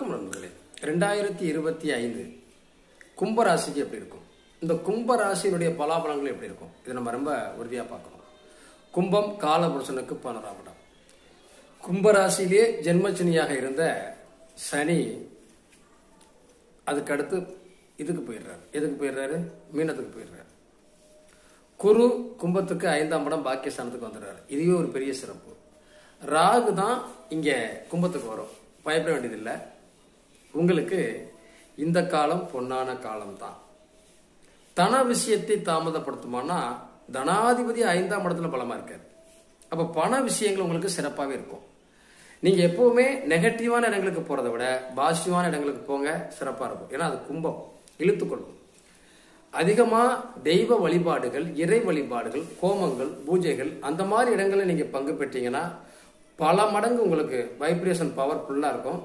வணக்கம் நண்பர்களே. ரெண்டாயிரத்தி இருபத்தி ஐந்து கும்பராசிக்கு எப்படி இருக்கும்? இந்த கும்பராசியினுடைய பலாபலங்கள் எப்படி இருக்கும்? இதை நம்ம ரொம்ப உறுதியாக பார்க்கணும். கும்பம் காலபுருஷனுக்கு பனராமடம் கும்பராசியிலே ஜென்மச்சனியாக இருந்த சனி அதுக்கடுத்து இதுக்கு போயிடுறாரு. எதுக்கு போயிடுறாரு? மீனத்துக்கு போயிடுறாரு. குரு கும்பத்துக்கு ஐந்தாம் படம் பாக்கியஸ்தானத்துக்கு வந்துடுறாரு. இதுவே ஒரு பெரிய சிறப்பு. ராகு தான் இங்கே கும்பத்துக்கு வரும். பயப்பட வேண்டியதில்லை. உங்களுக்கு இந்த காலம் பொன்னான காலம் தான் தன விஷயத்தை தாமதப்படுத்துமானா தனாதிபதி ஐந்தாம் இடத்துல பலமாக இருக்காது அப்போ பண விஷயங்கள் உங்களுக்கு சிறப்பாகவே இருக்கும். நீங்கள் எப்போவுமே நெகட்டிவான இடங்களுக்கு போகிறத விட பாசிட்டிவான இடங்களுக்கு போங்க சிறப்பாக இருக்கும். ஏன்னா அது கும்பம் இழுத்துக்கொள்ளும். அதிகமாக தெய்வ வழிபாடுகள் இறை வழிபாடுகள் கோமங்கள் பூஜைகள் அந்த மாதிரி இடங்களில் நீங்கள் பங்கு பெற்றீங்கன்னா பல மடங்கு உங்களுக்கு வைப்ரேஷன் பவர் ஃபுல்லாக இருக்கும்.